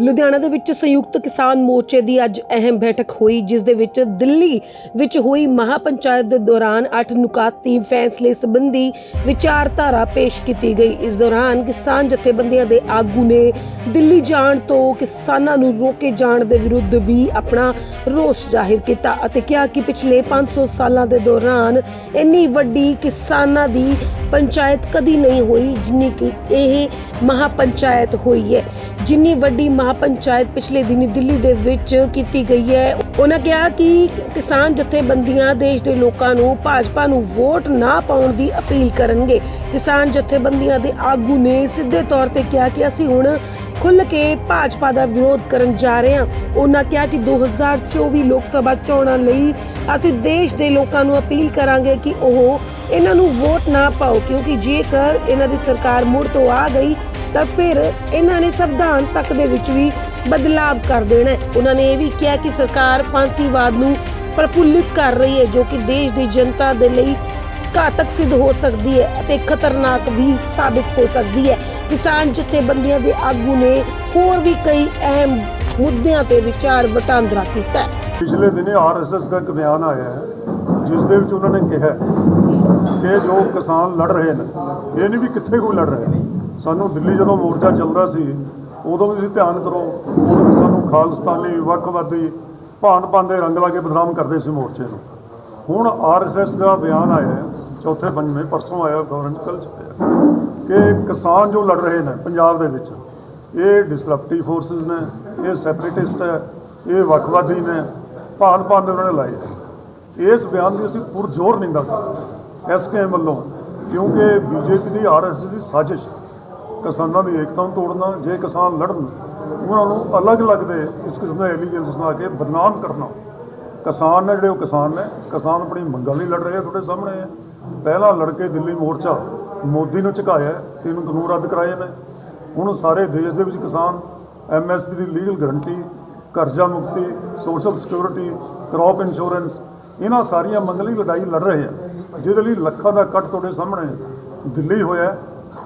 ਲੁਧਿਆਣਾ ਦੇ ਵਿੱਚ ਸੰਯੁਕਤ ਕਿਸਾਨ ਮੋਰਚੇ ਦੀ ਅੱਜ ਅਹਿਮ ਬੈਠਕ ਹੋਈ, ਜਿਸ ਦੇ ਵਿੱਚ ਦਿੱਲੀ ਵਿੱਚ ਹੋਈ ਮਹਾਪੰਚਾਇਤ ਦੇ ਦੌਰਾਨ 8 ਨੁਕਾਤੀ ਫੈਸਲੇ ਸੰਬੰਧੀ ਵਿਚਾਰਧਾਰਾ ਪੇਸ਼ ਕੀਤੀ ਗਈ। ਇਸ ਦੌਰਾਨ ਕਿਸਾਨ ਜਥੇਬੰਦੀਆਂ ਦੇ ਆਗੂ ਨੇ ਦਿੱਲੀ ਜਾਣ ਤੋਂ ਕਿਸਾਨਾਂ ਨੂੰ ਰੋਕੇ ਜਾਣ ਦੇ ਵਿਰੁੱਧ ਵੀ ਆਪਣਾ ਰੋਸ ਜ਼ਾਹਿਰ ਕੀਤਾ ਅਤੇ ਕਿਹਾ ਕਿ ਪਿਛਲੇ 500 ਸਾਲਾਂ ਦੇ ਦੌਰਾਨ ਇੰਨੀ ਵੱਡੀ ਕਿਸਾਨਾਂ ਦੀ ਪੰਚਾਇਤ ਕਦੀ ਨਹੀਂ ਹੋਈ, ਜਿੰਨੀ ਕਿ ਇਹ ਮਹਾਪੰਚਾਇਤ ਹੋਈ ਹੈ। ਜਿੰਨੀ ਵੱਡੀ ਮਹਾਪੰਚਾਇਤ ਪਿਛਲੇ ਦਿਨੀ ਦਿੱਲੀ ਦੇ ਵਿੱਚ ਕੀਤੀ ਗਈ ਹੈ। ਉਹਨਾਂ ਕਿਹਾ ਕਿ ਕਿਸਾਨ ਜਥੇਬੰਦੀਆਂ ਦੇਸ਼ ਦੇ ਲੋਕਾਂ ਨੂੰ ਭਾਜਪਾ ਨੂੰ ਵੋਟ ਨਾ ਪਾਉਣ ਦੀ ਅਪੀਲ ਕਰਨਗੇ। ਕਿਸਾਨ ਜਥੇਬੰਦੀਆਂ ਦੇ ਆਗੂ ਨੇ ਸਿੱਧੇ ਤੌਰ ਤੇ ਕਿਹਾ ਕਿ ਅਸੀਂ ਹੁਣ ਖੁੱਲ ਕੇ ਭਾਜਪਾ ਦਾ ਵਿਰੋਧ ਕਰਨ ਜਾ ਰਹੇ ਹਾਂ। ਉਹਨਾਂ ਕਿਹਾ ਕਿ 2024 ਲੋਕ ਸਭਾ ਚੋਣਾਂ ਲਈ ਅਸੀਂ ਦੇਸ਼ ਦੇ ਲੋਕਾਂ ਨੂੰ ਅਪੀਲ ਕਰਾਂਗੇ ਕਿ ਉਹ ਇਹਨਾਂ ਨੂੰ ਵੋਟ ਨਾ ਪਾਓ, ਕਿਉਂਕਿ ਜੇਕਰ ਇਹਨਾਂ ਦੀ ਸਰਕਾਰ ਮੁੜ ਤੋਂ ਆ ਗਈ ਤਾਂ ਫਿਰ ਇਹਨਾਂ ਨੇ ਸੰਵਿਧਾਨ ਤੱਕ ਦੇ ਵਿੱਚ ਵੀ ਬਦਲਾਵ ਕਰ ਦੇਣਾ ਹੈ। ਉਹਨਾਂ ਨੇ ਇਹ ਵੀ ਕਿਹਾ ਕਿ ਸਰਕਾਰ ਫਾਂਸੀਵਾਦ ਨੂੰ ਪ੍ਰਫੁੱਲਿਤ ਕਰ ਰਹੀ ਹੈ, ਜੋ ਕਿ ਦੇਸ਼ ਦੀ ਜਨਤਾ ਦੇ ਲਈ ਘਾਤਕ ਸਿੱਧ ਹੋ ਸਕਦੀ ਹੈ ਅਤੇ ਖਤਰਨਾਕ ਵੀ ਸਾਬਿਤ ਹੋ ਸਕਦੀ ਹੈ। ਕਿਸਾਨ ਜਥੇਬੰਦੀਆਂ ਦੇ ਆਗੂ ਨੇ ਹੋਰ ਵੀ ਕਈ ਅਹਿਮ ਮੁੱਦਿਆਂ ਤੇ ਵਿਚਾਰ ਵਟਾਂਦਰਾ ਕੀਤਾ ਹੈ। ਪਿਛਲੇ ਦਿਨੇ ਆਰਐਸਐਸ ਦਾ ਇੱਕ ਬਿਆਨ ਆਇਆ ਹੈ, ਜਿਸ ਦੇ ਵਿੱਚ ਉਹਨਾਂ ਨੇ ਕਿਹਾ ਕਿ ਜੋ ਕਿਸਾਨ ਲੜ ਰਹੇ ਨੇ, ਇਹ ਨਹੀਂ ਵੀ ਕਿੱਥੇ ਕੋਈ ਲੜ ਰਿਹਾ। ਸਾਨੂੰ ਦਿੱਲੀ ਜਦੋਂ ਮੋਰਚਾ ਚੱਲਦਾ ਸੀ, ਉਦੋਂ ਵੀ ਤੁਸੀਂ ਧਿਆਨ ਕਰੋ, ਉਦੋਂ ਵੀ ਸਾਨੂੰ ਖਾਲਸਤਾਨੀ, ਵੱਖਵਾਦੀ ਭਾਂਤ ਭਾਂਤ ਦੇ ਰੰਗ ਲਾ ਕੇ ਬਦਨਾਮ ਕਰਦੇ ਸੀ ਮੋਰਚੇ ਨੂੰ ਹੁਣ ਆਰਐਸਐਸ ਦਾ ਬਿਆਨ ਆਇਆ ਚੌਥੇ ਪੰਜਵੇਂ, ਪਰਸੋਂ ਆਇਆ, ਗਵਰਨਮੈਂਟ ਚ ਆਇਆ, ਕਿ ਕਿਸਾਨ ਜੋ ਲੜ ਰਹੇ ਨੇ ਪੰਜਾਬ ਦੇ ਵਿੱਚ, ਇਹ ਡਿਸਰਪਟਿਵ ਫੋਰਸਸ ਨੇ, ਇਹ ਸੈਪਰੇਟਿਸਟ ਹੈ, ਇਹ ਵੱਖਵਾਦੀ ਨੇ ਭਾਂਤ ਭਾਂਤ ਦੇ ਉਹਨਾਂ ਨੇ ਲਾਏ ਇਸ ਬਿਆਨ ਦੀ ਅਸੀਂ ਪੁਰਜ਼ੋਰ ਨਿੰਦਾ ਕਰਦੇ ਐਸਕੇਐਮ ਵੱਲੋਂ, ਕਿਉਂਕਿ ਬੀਜੇਪੀ ਦੀ ਆਰਐਸਐਸ ਦੀ ਸਾਜ਼ਿਸ਼ ਹੈ। ਕਿਸਾਨਾਂ ਦੀ ਏਕਤਾ ਨੂੰ ਤੋੜਨਾ ਜੇ ਕਿਸਾਨ ਲੜਨ ਉਹਨਾਂ ਨੂੰ ਅਲੱਗ-ਅਲੱਗ ਦੇ ਇਸ ਕਿਸਮ ਦੇ ਐਲੀਗੇਸ਼ਨਸ ਲਾ ਕੇ ਬਦਨਾਮ ਕਰਨਾ। ਕਿਸਾਨ ਨੇ ਜਿਹੜੇ ਉਹ ਕਿਸਾਨ ਨੇ ਕਿਸਾਨ ਆਪਣੀ ਮੰਗਾਂ ਲਈ ਲੜ ਰਹੇ ਆ ਤੁਹਾਡੇ ਸਾਹਮਣੇ। ਹੈ ਪਹਿਲਾਂ ਲੜ ਕੇ ਦਿੱਲੀ ਮੋਰਚਾ ਮੋਦੀ ਨੂੰ ਝੁਕਾਇਆ ਹੈ, ਤਿੰਨ ਕਾਨੂੰਨ ਰੱਦ ਕਰਾਏ ਨੇ। ਹੁਣ ਸਾਰੇ ਦੇਸ਼ ਦੇ ਵਿੱਚ ਕਿਸਾਨ ਐਮਐਸਪੀ ਦੀ ਲੀਗਲ ਗਰੰਟੀ ਕਰਜ਼ਾ ਮੁਕਤੀ ਸੋਸ਼ਲ ਸਿਕਿਉਰਿਟੀ ਕ੍ਰੌਪ ਇੰਸ਼ੋਰੈਂਸ ਇਹਨਾਂ ਸਾਰੀਆਂ ਮੰਗਾਂ ਲਈ ਲੜਾਈ ਲੜ ਰਹੇ ਆ। ਜਿਹਦੇ ਲਈ ਲੱਖਾਂ ਦਾ ਇਕੱਠ ਤੁਹਾਡੇ ਸਾਹਮਣੇ ਦਿੱਲੀ ਹੋਇਆ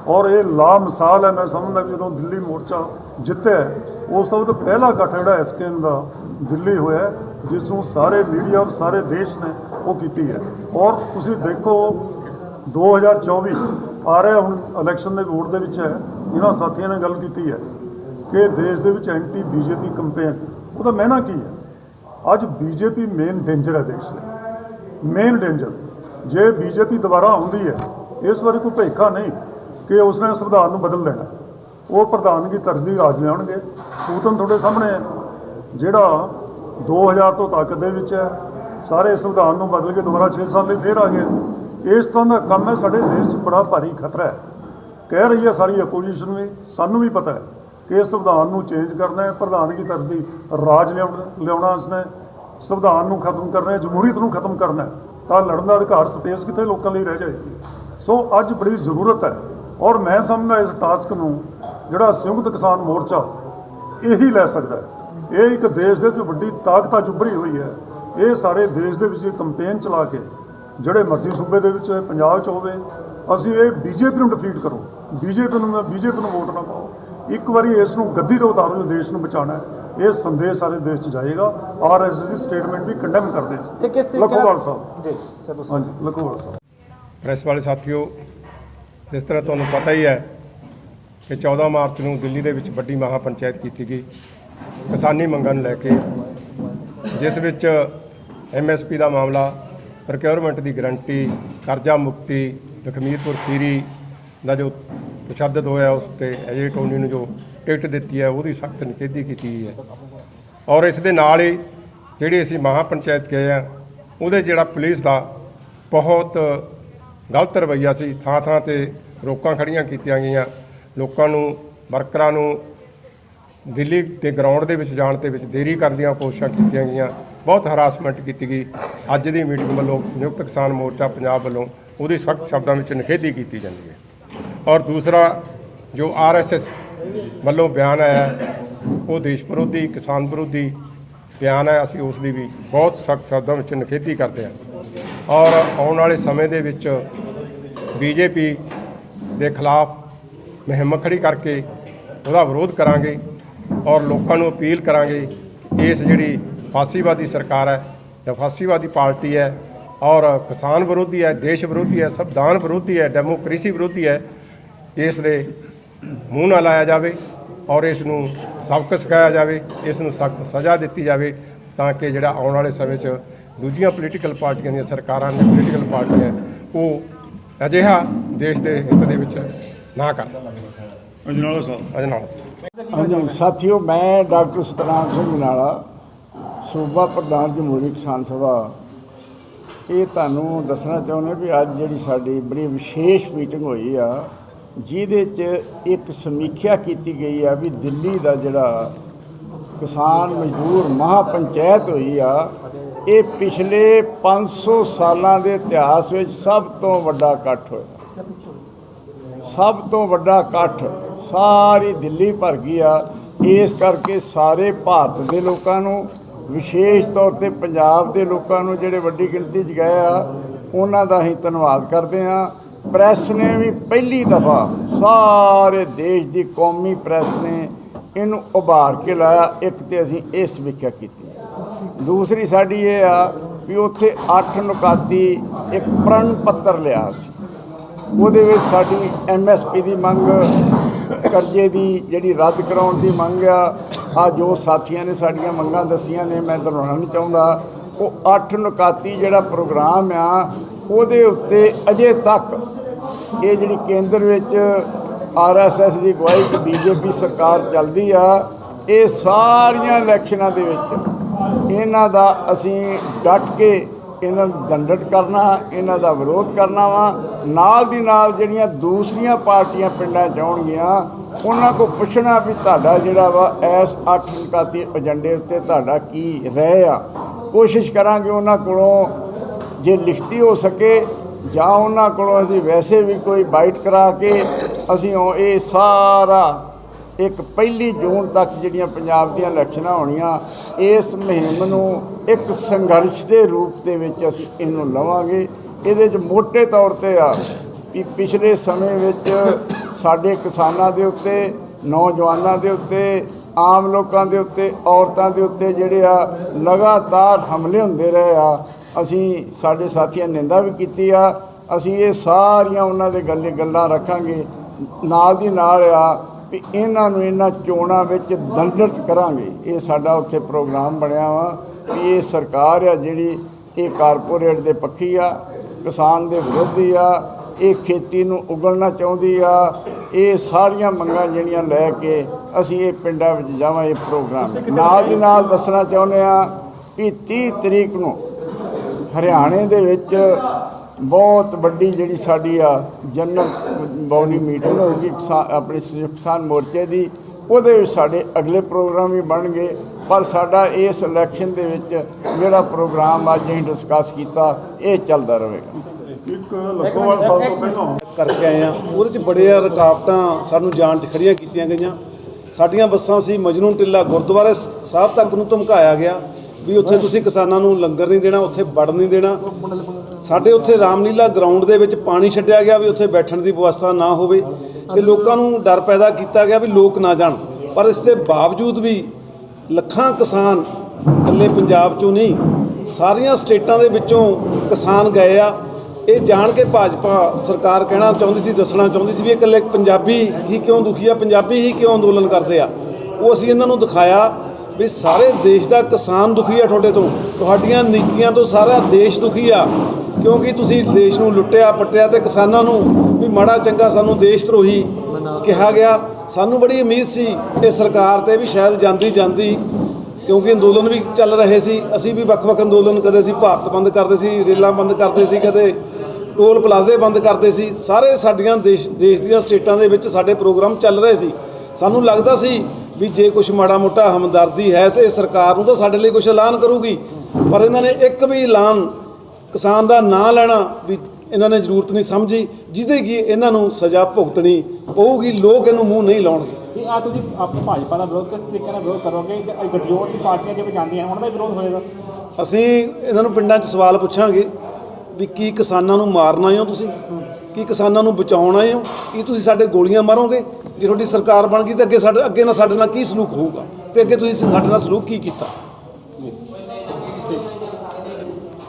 ਔਰ ਇਹ ਲਾ ਮਿਸਾਲ ਹੈ, ਮੈਂ ਸਮਝਦਾ ਜਦੋਂ ਦਿੱਲੀ ਮੋਰਚਾ ਜਿੱਤਿਆ ਉਸ ਤੋਂ ਬਾਅਦ ਪਹਿਲਾ ਇਕੱਠ ਜਿਹੜਾ ਐਸਕੇਐਮ ਦਾ ਦਿੱਲੀ ਹੋਇਆ ਜਿਸ ਨੂੰ ਸਾਰੇ ਮੀਡੀਆ ਔਰ ਸਾਰੇ ਦੇਸ਼ ਨੇ ਉਹ ਕੀਤੀ ਹੈ। ਔਰ ਤੁਸੀਂ ਦੇਖੋ 2024 ਆ ਰਿਹਾ ਹੁਣ ਇਲੈਕਸ਼ਨ ਦੇ ਵੋਟ ਦੇ ਵਿੱਚ ਹੈ, ਇਹਨਾਂ ਸਾਥੀਆਂ ਨੇ ਗੱਲ ਕੀਤੀ ਹੈ ਕਿ ਦੇਸ਼ ਦੇ ਵਿੱਚ ਐਂਟੀ ਬੀਜੇਪੀ ਕੰਪੇਨ ਉਹਦਾ ਮਹਿਨਾ ਕੀ ਹੈ? ਅੱਜ ਬੀਜੇਪੀ ਮੇਨ ਡੇਂਜਰ ਹੈ ਦੇਸ਼ ਲਈ। ਮੇਨ ਡੇਂਜਰ ਜੇ ਬੀਜੇਪੀ ਦੁਬਾਰਾ ਆਉਂਦੀ ਹੈ, ਇਸ ਵਾਰੀ ਕੋਈ ਭੇਖਾ ਨਹੀਂ। ਕਿ ਉਸਨੇ ਸੰਵਿਧਾਨ ਨੂੰ ਬਦਲ ਦੇਣਾ ਉਹ ਪ੍ਰਧਾਨਗੀ ਤਰਜਦੀ ਰਾਜ ਲਿਆਉਣਗੇ ਸੂਤਨ ਤੁਹਾਡੇ ਸਾਹਮਣੇ ਹੈ। ਜਿਹੜਾ 2000 ਤੋਂ ਤਾਕਤ ਦੇ ਵਿੱਚ ਹੈ, ਸਾਰੇ ਸੰਵਿਧਾਨ ਨੂੰ ਬਦਲ ਕੇ ਦੁਬਾਰਾ 6 ਸਾਲ ਲਈ ਫੇਰ ਆ ਗਏ। ਇਸ ਤਰ੍ਹਾਂ ਦਾ ਕੰਮ ਹੈ, ਸਾਡੇ ਦੇਸ਼ 'ਚ ਬੜਾ ਭਾਰੀ ਖਤਰਾ ਹੈ। ਕਹਿ ਰਹੀ ਹੈ ਸਾਰੀ ਆਪੋਜੀਸ਼ਨ ਵੀ, ਸਾਨੂੰ ਵੀ ਪਤਾ ਹੈ ਕਿ ਇਸ ਸੰਵਿਧਾਨ ਨੂੰ ਚੇਂਜ ਕਰਨਾ ਹੈ, ਪ੍ਰਧਾਨਗੀ ਤਰਜਦੀ ਰਾਜ ਲਿਆਉਣਾ ਲਿਆਉਣਾ ਉਸਨੇ। ਸੰਵਿਧਾਨ ਨੂੰ ਖਤਮ ਕਰਨਾ ਹੈ, ਜਮਹੂਰੀਅਤ ਨੂੰ ਖਤਮ ਕਰਨਾ ਹੈ, ਤਾਂ ਲੜਨ ਦਾ ਅਧਿਕਾਰ ਸਪੇਸ ਕਿਤੇ ਲੋਕਾਂ ਲਈ ਰਹਿ ਜਾਏਗੀ। ਸੋ ਅੱਜ ਬੜੀ ਜ਼ਰੂਰਤ ਹੈ ਔਰ ਮੈਂ ਸਮਝਦਾ ਇਸ ਟਾਸਕ ਨੂੰ ਜਿਹੜਾ ਸੰਯੁਕਤ ਕਿਸਾਨ ਮੋਰਚਾ ਇਹੀ ਲੈ ਸਕਦਾ ਹੈ। ਇਹ ਇੱਕ ਦੇਸ਼ ਦੇ ਵਿੱਚ ਵੱਡੀ ਤਾਕਤ ਉੱਭਰੀ ਹੋਈ ਹੈ। ਇਹ ਸਾਰੇ ਦੇਸ਼ ਦੇ ਵਿੱਚ ਇਹ ਕੰਪੇਨ ਚਲਾ ਕੇ ਜਿਹੜੇ ਮਰਜ਼ੀ ਸੂਬੇ ਦੇ ਵਿੱਚ ਹੋਵੇ ਪੰਜਾਬ 'ਚ ਹੋਵੇ ਅਸੀਂ ਇਹ ਬੀਜੇਪੀ ਨੂੰ ਡਿਫੀਟ ਕਰੋ। ਬੀਜੇਪੀ ਨੂੰ ਬੀਜੇਪੀ ਨੂੰ ਵੋਟ ਨਾ ਪਾਓ। ਇੱਕ ਵਾਰੀ ਇਸ ਨੂੰ ਗੱਦੀ ਤੋਂ ਉਤਾਰੋ ਜੋ ਦੇਸ਼ ਨੂੰ ਬਚਾਉਣਾ ਹੈ। ਇਹ ਸੰਦੇਸ਼ ਸਾਰੇ ਦੇਸ਼ 'ਚ ਜਾਏਗਾ। ਆਰਐਸਐਸ ਦੀ ਸਟੇਟਮੈਂਟ ਵੀ ਕੰਡੈਮ ਕਰਦੇ ਹਾਂ ਤੇ ਕਿਸ ਤਰੀਕੇ ਲਖੋਵਾਲ ਸਾਹਿਬ। ਜੀ ਚਲੋ ਹਾਂਜੀ ਲਖੋਵਾਲ ਸਾਹਿਬ। ਪ੍ਰੈਸ ਵਾਲੇ ਸਾਥੀਓ ਜਿਸ ਤਰ੍ਹਾਂ ਤੁਹਾਨੂੰ ਪਤਾ ਹੀ ਹੈ ਕਿ 14 ਮਾਰਚ ਨੂੰ ਦਿੱਲੀ ਦੇ ਵਿੱਚ ਵੱਡੀ ਮਹਾ ਪੰਚਾਇਤ ਕੀਤੀ ਗਈ। ਕਿਸਾਨੀ ਮੰਗਾਂ ਨੂੰ ਲੈ ਕੇ, ਜਿਸ ਵਿੱਚ ਐਮਐਸਪੀ ਦਾ ਮਾਮਲਾ ਪ੍ਰੋਕਿਉਰਮੈਂਟ ਦੀ ਗਰੰਟੀ, ਕਰਜ਼ਾ ਮੁਕਤੀ, ਲਖਮੀਰਪੁਰ ਖੀਰੀ ਦਾ ਜੋ ਤਸ਼ੱਦਦ ਹੋਇਆ ਉਸ ਤੇ ਅਜੇ ਟੋਨੀ ਨੂੰ ਜੋ ਟਿਕਟ ਦਿੱਤੀ ਹੈ, ਉਹਦੀ ਸਖਤ ਨਿਖੇਧੀ ਕੀਤੀ ਗਈ ਹੈ। ਔਰ ਇਸ ਦੇ ਨਾਲ ਹੀ ਜਿਹੜੀ ਅਸੀਂ ਮਹਾ ਪੰਚਾਇਤ ਗਏ ਆ, ਉਹਦੇ ਜਿਹੜਾ ਪੁਲਿਸ ਦਾ ਬਹੁਤ ਗਲਤ ਰਵੱਈਆ ਸੀ ਥਾਂ ਥਾਂ ਤੇ ਰੋਕਾਂ ਖੜੀਆਂ ਕੀਤੀਆਂ ਗਈਆਂ। ਲੋਕਾਂ ਨੂੰ, ਵਰਕਰਾਂ ਨੂੰ ਦਿੱਲੀ ਦੇ ਗਰਾਊਂਡ ਦੇ ਵਿੱਚ ਜਾਣ ਤੇ ਵਿੱਚ ਦੇਰੀ ਕਰਨ ਦੀਆਂ ਕੋਸ਼ਿਸ਼ਾਂ ਕੀਤੀਆਂ ਗਈਆਂ। ਬਹੁਤ ਹਰਾਸਮੈਂਟ ਕੀਤੀ ਗਈ। ਅੱਜ ਦੀ ਮੀਟਿੰਗ ਵੱਲੋਂ ਸੰਯੁਕਤ ਕਿਸਾਨ ਮੋਰਚਾ ਪੰਜਾਬ ਵੱਲੋਂ ਉਹਦੀ ਸਖਤ ਸ਼ਬਦਾਂ ਵਿੱਚ ਨਿਖੇਧੀ ਕੀਤੀ ਜਾਂਦੀ ਹੈ। ਔਰ ਦੂਸਰਾ, ਜੋ ਆਰਐਸਐਸ ਵੱਲੋਂ ਬਿਆਨ ਆਇਆ ਉਹ ਦੇਸ਼ ਵਿਰੋਧੀ, ਕਿਸਾਨ ਵਿਰੋਧੀ ਬਿਆਨ ਹੈ। ਅਸੀਂ ਉਸ ਦੀ ਵੀ ਬਹੁਤ ਸਖਤ ਸ਼ਬਦਾਂ ਵਿੱਚ ਨਿਖੇਧੀ ਕਰਦੇ ਹਾਂ। ਔਰ ਆਉਣ ਵਾਲੇ ਸਮੇਂ ਦੇ ਵਿੱਚ ਬੀਜੇਪੀ ਦੇ ਖਿਲਾਫ ਮੁਹਿੰਮ ਖੜੀ ਕਰਕੇ ਉਹਦਾ ਵਿਰੋਧ ਕਰਾਂਗੇ ਔਰ ਲੋਕਾਂ ਨੂੰ ਅਪੀਲ ਕਰਾਂਗੇ ਇਸ ਜਿਹੜੀ ਫਾਸੀਵਾਦੀ ਸਰਕਾਰ ਹੈ ਜਾਂ ਫਾਸੀਵਾਦੀ ਪਾਰਟੀ ਹੈ ਔਰ ਕਿਸਾਨ ਵਿਰੋਧੀ ਹੈ, ਦੇਸ਼ ਵਿਰੋਧੀ ਹੈ, ਸੰਵਿਧਾਨ ਵਿਰੋਧੀ ਹੈ, ਡੈਮੋਕ੍ਰੇਸੀ ਵਿਰੋਧੀ ਹੈ, ਇਸ ਦੇ ਮੂੰਹ ਨਾ ਲਾਇਆ ਜਾਵੇ ਔਰ ਇਸ ਨੂੰ ਸਬਕ ਸਿਖਾਇਆ ਜਾਵੇ, ਇਸ ਨੂੰ ਸਖਤ ਸਜ਼ਾ ਦਿੱਤੀ ਜਾਵੇ ਤਾਂ ਕਿ ਜਿਹੜਾ ਆਉਣ ਵਾਲੇ ਸਮੇਂ 'ਚ ਦੂਜੀਆਂ ਪੋਲੀਟੀਕਲ ਪਾਰਟੀਆਂ ਦੀਆਂ ਸਰਕਾਰਾਂ ਨੇ ਪੋਲੀਟੀਕਲ ਪਾਰਟੀਆਂ ਉਹ ਅਜਿਹਾ ਦੇਸ਼ ਦੇ ਹਿੱਤ ਦੇ ਵਿੱਚ ਨਾ ਕਰਨ ਅਜਨਾਲਾ ਸਾਹਿਬ। ਅਜਨਾਲਾ ਹਾਂਜੀ ਸਾਥੀਓ ਮੈਂ ਡਾਕਟਰ ਸਤਨਾਮ ਸਿੰਘ ਨਾਲਾ ਸੂਬਾ ਪ੍ਰਧਾਨ ਜਮਹੂਰੀ ਕਿਸਾਨ ਸਭਾ। ਇਹ ਤੁਹਾਨੂੰ ਦੱਸਣਾ ਚਾਹੁੰਦੇ ਵੀ ਅੱਜ ਜਿਹੜੀ ਸਾਡੀ ਬੜੀ ਵਿਸ਼ੇਸ਼ ਮੀਟਿੰਗ ਹੋਈ ਆ ਜਿਹਦੇ 'ਚ ਇੱਕ ਸਮੀਖਿਆ ਕੀਤੀ ਗਈ ਆ ਵੀ ਦਿੱਲੀ ਦਾ ਜਿਹੜਾ ਕਿਸਾਨ ਮਜ਼ਦੂਰ ਮਹਾਪੰਚਾਇਤ ਹੋਈ ਆ ਇਹ ਪਿਛਲੇ 500 ਸਾਲਾਂ ਦੇ ਇਤਿਹਾਸ ਵਿੱਚ ਸਭ ਤੋਂ ਵੱਡਾ ਇਕੱਠ ਹੋਇਆ। ਸਭ ਤੋਂ ਵੱਡਾ ਇਕੱਠ ਸਾਰੀ ਦਿੱਲੀ ਭਰ ਗਈ ਆ। ਇਸ ਕਰਕੇ ਸਾਰੇ ਭਾਰਤ ਦੇ ਲੋਕਾਂ ਨੂੰ, ਵਿਸ਼ੇਸ਼ ਤੌਰ ਤੇ ਪੰਜਾਬ ਦੇ ਲੋਕਾਂ ਨੂੰ ਜਿਹੜੇ ਵੱਡੀ ਗਿਣਤੀ 'ਚ ਗਏ ਆ, ਉਹਨਾਂ ਦਾ ਅਸੀਂ ਧੰਨਵਾਦ ਕਰਦੇ ਆ। ਪ੍ਰੈਸ ਨੇ ਵੀ ਪਹਿਲੀ ਦਫਾ ਸਾਰੇ ਦੇਸ਼ ਦੀ ਕੌਮੀ ਪ੍ਰੈਸ ਨੇ ਇਹਨੂੰ ਉਭਾਰ ਕੇ ਲਾਇਆ। ਇੱਕ ਤੇ ਅਸੀਂ ਇਹ ਸਮੀਖਿਆ ਕੀਤੀ। ਦੂਸਰੀ ਸਾਡੀ ਇਹ ਆ ਵੀ ਉੱਥੇ ਅੱਠ ਨੁਕਾਤੀ ਇੱਕ ਪ੍ਰਣ ਪੱਤਰ ਲਿਆ ਸੀ। ਉਹਦੇ ਵਿੱਚ ਸਾਡੀ ਐਮਐਸਪੀ ਦੀ ਮੰਗ, ਕਰਜ਼ੇ ਦੀ ਜਿਹੜੀ ਰੱਦ ਕਰਾਉਣ ਦੀ ਮੰਗ ਆ ਆ ਜੋ ਸਾਥੀਆਂ ਨੇ ਸਾਡੀਆਂ ਮੰਗਾਂ ਦੱਸੀਆਂ ਨੇ, ਮੈਂ ਦੁਹਰਾਉਣਾ ਨਹੀਂ ਚਾਹੁੰਦਾ, ਉਹ ਅੱਠ ਨੁਕਾਤੀ ਜਿਹੜਾ ਪ੍ਰੋਗਰਾਮ ਆ, ਉਹਦੇ ਉੱਤੇ ਅਜੇ ਤੱਕ ਇਹ ਜਿਹੜੀ ਕੇਂਦਰ ਵਿੱਚ ਆਰਐਸਐਸ ਦੀ ਅਗਵਾਈ 'ਚ ਬੀਜੇਪੀ ਸਰਕਾਰ ਚੱਲਦੀ ਆ, ਇਹ ਸਾਰੀਆਂ ਇਲੈਕਸ਼ਨਾਂ ਦੇ ਵਿੱਚ ਇਹਨਾਂ ਦਾ ਅਸੀਂ ਡਟ ਕੇ ਇਹਨਾਂ ਨੂੰ ਦੰਡਟ ਕਰਨਾ, ਇਹਨਾਂ ਦਾ ਵਿਰੋਧ ਕਰਨਾ ਵਾ। ਨਾਲ ਦੀ ਨਾਲ ਜਿਹੜੀਆਂ ਦੂਸਰੀਆਂ ਪਾਰਟੀਆਂ ਪਿੰਡਾਂ 'ਚ ਆਉਣਗੀਆਂ, ਉਹਨਾਂ ਕੋ ਪੁੱਛਣਾ ਵੀ ਤੁਹਾਡਾ ਜਿਹੜਾ ਵਾ ਐਸ ਅੱਠ ਨਿਕਾਤੀ ਏਜੰਡੇ ਉੱਤੇ ਤੁਹਾਡਾ ਕੀ ਰਹਿ ਆ। ਕੋਸ਼ਿਸ਼ ਕਰਾਂਗੇ ਉਹਨਾਂ ਕੋਲੋਂ ਜੇ ਲਿਖਤੀ ਹੋ ਸਕੇ, ਜਾਂ ਉਹਨਾਂ ਕੋਲੋਂ ਅਸੀਂ ਵੈਸੇ ਵੀ ਕੋਈ ਬਾਈਟ ਕਰਾ ਕੇ ਅਸੀਂ ਉਹ ਇਹ ਸਾਰਾ ਇੱਕ ਪਹਿਲੀ ਜੂਨ ਤੱਕ ਜਿਹੜੀਆਂ ਪੰਜਾਬ ਦੀਆਂ ਇਲੈਕਸ਼ਨਾਂ ਹੋਣੀਆਂ, ਇਸ ਮੁਹਿੰਮ ਨੂੰ ਇੱਕ ਸੰਘਰਸ਼ ਦੇ ਰੂਪ ਦੇ ਵਿੱਚ ਅਸੀਂ ਇਹਨੂੰ ਲਵਾਂਗੇ। ਇਹਦੇ 'ਚ ਮੋٹے ਤੌਰ ਤੇ ਆ ਕਿ ਪਿਛਲੇ ਸਮੇਂ ਵਿੱਚ ਸਾਡੇ ਕਿਸਾਨਾਂ ਦੇ ਉੱਤੇ, ਨੌਜਵਾਨਾਂ ਦੇ ਉੱਤੇ, ਆਮ ਲੋਕਾਂ ਦੇ ਉੱਤੇ, ਔਰਤਾਂ ਦੇ ਉੱਤੇ ਜਿਹੜੇ ਆ ਲਗਾਤਾਰ ਹਮਲੇ ਹੁੰਦੇ ਰਹੇ ਆ। ਅਸੀਂ, ਸਾਡੇ ਸਾਥੀਆਂ ਨਿੰਦਾ ਵੀ ਕੀਤੀ ਆ। ਅਸੀਂ ਇਹ ਸਾਰੀਆਂ ਉਹਨਾਂ ਦੇ ਗੱਲੇ ਗੱਲਾਂ ਰੱਖਾਂਗੇ। ਨਾਲ ਦੀ ਨਾਲ ਆ ਵੀ ਇਹਨਾਂ ਨੂੰ ਇਹਨਾਂ ਚੋਣਾਂ ਵਿੱਚ ਦੰਡਤ ਕਰਾਂਗੇ। ਇਹ ਸਾਡਾ ਉੱਥੇ ਪ੍ਰੋਗਰਾਮ ਬਣਿਆ ਵਾ। ਵੀ ਇਹ ਸਰਕਾਰ ਆ ਜਿਹੜੀ ਇਹ ਕਾਰਪੋਰੇਟ ਦੇ ਪੱਖੀ ਆ ਕਿਸਾਨ ਦੇ ਵਿਰੋਧੀ ਆ ਇਹ ਖੇਤੀ ਨੂੰ ਉਗਲਣਾ ਚਾਹੁੰਦੀ ਆ ਇਹ ਸਾਰੀਆਂ ਮੰਗਾਂ ਜਿਹੜੀਆਂ ਲੈ ਕੇ ਅਸੀਂ ਇਹ ਪਿੰਡਾਂ ਵਿੱਚ ਜਾਵਾਂ ਇਹ ਪ੍ਰੋਗਰਾਮ। ਨਾਲ ਦੀ ਨਾਲ ਦੱਸਣਾ ਚਾਹੁੰਦੇ ਆ ਵੀ 30 ਤਰੀਕ ਨੂੰ ਹਰਿਆਣੇ ਦੇ ਵਿੱਚ ਬਹੁਤ ਵੱਡੀ ਜਿਹੜੀ ਸਾਡੀ ਆ ਜਨਰਲ ਬੌਡੀ ਮੀਟਿੰਗ ਹੋਏਗੀ ਕਿਸਾ- ਆਪਣੀ ਸੰਯੁਕਤ ਕਿਸਾਨ ਮੋਰਚੇ ਦੀ, ਉਹਦੇ ਵਿੱਚ ਸਾਡੇ ਅਗਲੇ ਪ੍ਰੋਗਰਾਮ ਵੀ ਬਣਨਗੇ, ਪਰ ਸਾਡਾ ਇਸ ਇਲੈਕਸ਼ਨ ਦੇ ਵਿੱਚ ਜਿਹੜਾ ਪ੍ਰੋਗਰਾਮ ਅੱਜ ਅਸੀਂ ਡਿਸਕਸ ਕੀਤਾ, ਇਹ ਚੱਲਦਾ ਰਹੇਗਾ। ਇੱਕ ਲੱਖੋਵਾਲ ਸਾਹਿਬ ਤੋਂ ਪਹਿਲਾਂ ਕਰਕੇ ਆਏ ਆ ਉਹਦੇ ਚ ਬੜੀਆਂ ਰੁਕਾਵਟਾਂ ਸਾਨੂੰ ਜਾਣ ਚ ਖੜੀਆਂ ਕੀਤੀਆਂ ਗਈਆਂ। ਸਾਡੀਆਂ ਬੱਸਾਂ ਸੀ ਮਜਨੂ ਟਿੱਲਾ ਗੁਰਦੁਆਰੇ ਸਾਹਿਬ ਤੱਕ ਨੂੰ ਧਮਕਾਇਆ ਗਿਆ। ਵੀ ਉੱਥੇ ਤੁਸੀਂ ਕਿਸਾਨਾਂ ਨੂੰ ਲੰਗਰ ਨਹੀਂ ਦੇਣਾ, ਉੱਥੇ ਵੜ ਨਹੀਂ ਦੇਣਾ। ਸਾਡੇ ਉੱਥੇ ਰਾਮਲੀਲਾ ਗਰਾਊਂਡ ਦੇ ਵਿੱਚ ਪਾਣੀ ਛੱਡਿਆ ਗਿਆ ਵੀ ਉੱਥੇ ਬੈਠਣ ਦੀ ਵਿਵਸਥਾ ਨਾ ਹੋਵੇ ਤੇ ਲੋਕਾਂ ਨੂੰ ਡਰ ਪੈਦਾ ਕੀਤਾ ਗਿਆ ਵੀ ਲੋਕ ਨਾ ਜਾਣ। ਪਰ ਇਸ ਦੇ ਬਾਵਜੂਦ ਵੀ ਲੱਖਾਂ ਕਿਸਾਨ ਇਕੱਲੇ ਪੰਜਾਬ ਚੋਂ ਨਹੀਂ, ਸਾਰੀਆਂ ਸਟੇਟਾਂ ਦੇ ਵਿੱਚੋਂ ਕਿਸਾਨ ਗਏ ਆ। ਇਹ ਜਾਣ ਕੇ ਭਾਜਪਾ ਸਰਕਾਰ ਕਹਿਣਾ ਚਾਹੁੰਦੀ ਸੀ, ਦੱਸਣਾ ਚਾਹੁੰਦੀ ਸੀ ਵੀ ਇਹ ਇਕੱਲੇ ਪੰਜਾਬੀ ਹੀ ਕਿਉਂ ਦੁਖੀ ਆ, ਪੰਜਾਬੀ ਹੀ ਕਿਉਂ ਅੰਦੋਲਨ ਕਰਦੇ ਆ। ਉਹ ਅਸੀਂ ਇਹਨਾਂ ਨੂੰ ਦਿਖਾਇਆ ਵੀ ਸਾਰੇ ਦੇਸ਼ ਦਾ ਕਿਸਾਨ ਦੁਖੀ ਆ ਤੁਹਾਡੇ ਤੋਂ। ਤੁਹਾਡੀਆਂ ਨੀਤੀਆਂ ਤੋਂ ਸਾਰਾ ਦੇਸ਼ ਦੁਖੀ ਆ। ਕਿਉਂਕਿ ਤੁਸੀਂ ਦੇਸ਼ ਨੂੰ ਲੁੱਟਿਆ, ਪੱਟਿਆ ਤੇ ਕਿਸਾਨਾਂ ਨੂੰ ਵੀ ਮਾੜਾ ਚੰਗਾ ਸਾਨੂੰ ਦੇਸ਼ ਧਰੋਹੀ ਕਿਹਾ ਗਿਆ। ਸਾਨੂੰ ਬੜੀ ਉਮੀਦ ਸੀ ਇਹ ਸਰਕਾਰ ਤੇ ਵੀ ਸ਼ਾਇਦ ਜਾਂਦੀ ਜਾਂਦੀ, ਕਿਉਂਕਿ ਅੰਦੋਲਨ ਵੀ ਚੱਲ ਰਹੇ ਸੀ। ਅਸੀਂ ਵੀ ਵੱਖ-ਵੱਖ ਅੰਦੋਲਨ ਕਦੇ ਅਸੀਂ ਭਾਰਤ ਬੰਦ ਕਰਦੇ ਸੀ, ਰੇਲਾਂ ਬੰਦ ਕਰਦੇ ਸੀ, ਕਦੇ ਟੋਲ ਪਲਾਜ਼ੇ ਬੰਦ ਕਰਦੇ ਸੀ। ਸਾਰੇ ਸਾਡੀਆਂ ਦੇਸ਼ ਦੇਸ਼ ਦੀਆਂ ਸਟੇਟਾਂ ਦੇ ਵਿੱਚ ਸਾਡੇ ਪ੍ਰੋਗਰਾਮ ਚੱਲ ਰਹੇ ਸੀ। ਸਾਨੂੰ ਲੱਗਦਾ ਸੀ ਵੀ ਜੇ ਕੁਝ ਮਾੜਾ ਮੋਟਾ ਹਮਦਰਦੀ ਹੈ ਸੇ ਸਰਕਾਰ ਨੂੰ ਤਾਂ ਸਾਡੇ ਲਈ ਕੁਝ ਐਲਾਨ ਕਰੂਗੀ। ਪਰ ਇਹਨਾਂ ਨੇ ਇੱਕ ਵੀ ਐਲਾਨ ਕਿਸਾਨ ਦਾ ਨਾਂ ਲੈਣਾ ਵੀ ਇਹਨਾਂ ਨੇ ਜ਼ਰੂਰਤ ਨਹੀਂ ਸਮਝੀ ਜਿਹਦੇ ਕੀ ਇਹਨਾਂ ਨੂੰ ਸਜ਼ਾ ਭੁਗਤਣੀ ਪਊਗੀ ਲੋਕ ਇਹਨੂੰ ਮੂੰਹ ਨਹੀਂ ਲਾਉਣਗੇ। ਤੇ ਆ ਤੁਸੀਂ ਆਪ ਭਾਜਪਾ ਦਾ ਵਿਰੋਧ ਕਿਸ ਤਰੀਕੇ ਨਾਲ ਵਿਰੋਧ ਕਰੋਗੇ? ਜ- ਗੱਠਜੋੜ ਦੀ ਪਾਰਟੀਆਂ ਜਿਵੇਂ ਜਾਂਦੀਆਂ ਉਹਨਾਂ ਦਾ ਵਿਰੋਧ ਹੋਏਗਾ? ਅਸੀਂ ਇਹਨਾਂ ਨੂੰ ਪਿੰਡਾਂ 'ਚ ਸਵਾਲ ਪੁੱਛਾਂਗੇ ਵੀ ਕੀ ਕਿਸਾਨਾਂ ਨੂੰ ਮਾਰਨ ਹੋ ਤੁਸੀਂ? ਕਿ ਕਿਸਾਨਾਂ ਨੂੰ ਬਚਾਉਣ ਆਏ ਹੋ? ਕੀ ਤੁਸੀਂ ਸਾਡੇ ਗੋਲੀਆਂ ਮਾਰੋਗੇ? ਜੇ ਤੁਹਾਡੀ ਸਰਕਾਰ ਬਣ ਗਈ ਤਾਂ ਅੱਗੇ ਸਾਡੇ ਅੱਗੇ ਨਾਲ ਸਾਡੇ ਨਾਲ ਕੀ ਸਲੂਕ ਹੋਊਗਾ? ਤੇ ਅੱਗੇ ਤੁਸੀਂ ਸਾਡੇ ਨਾਲ ਸਲੂਕ ਕੀ ਕੀਤਾ?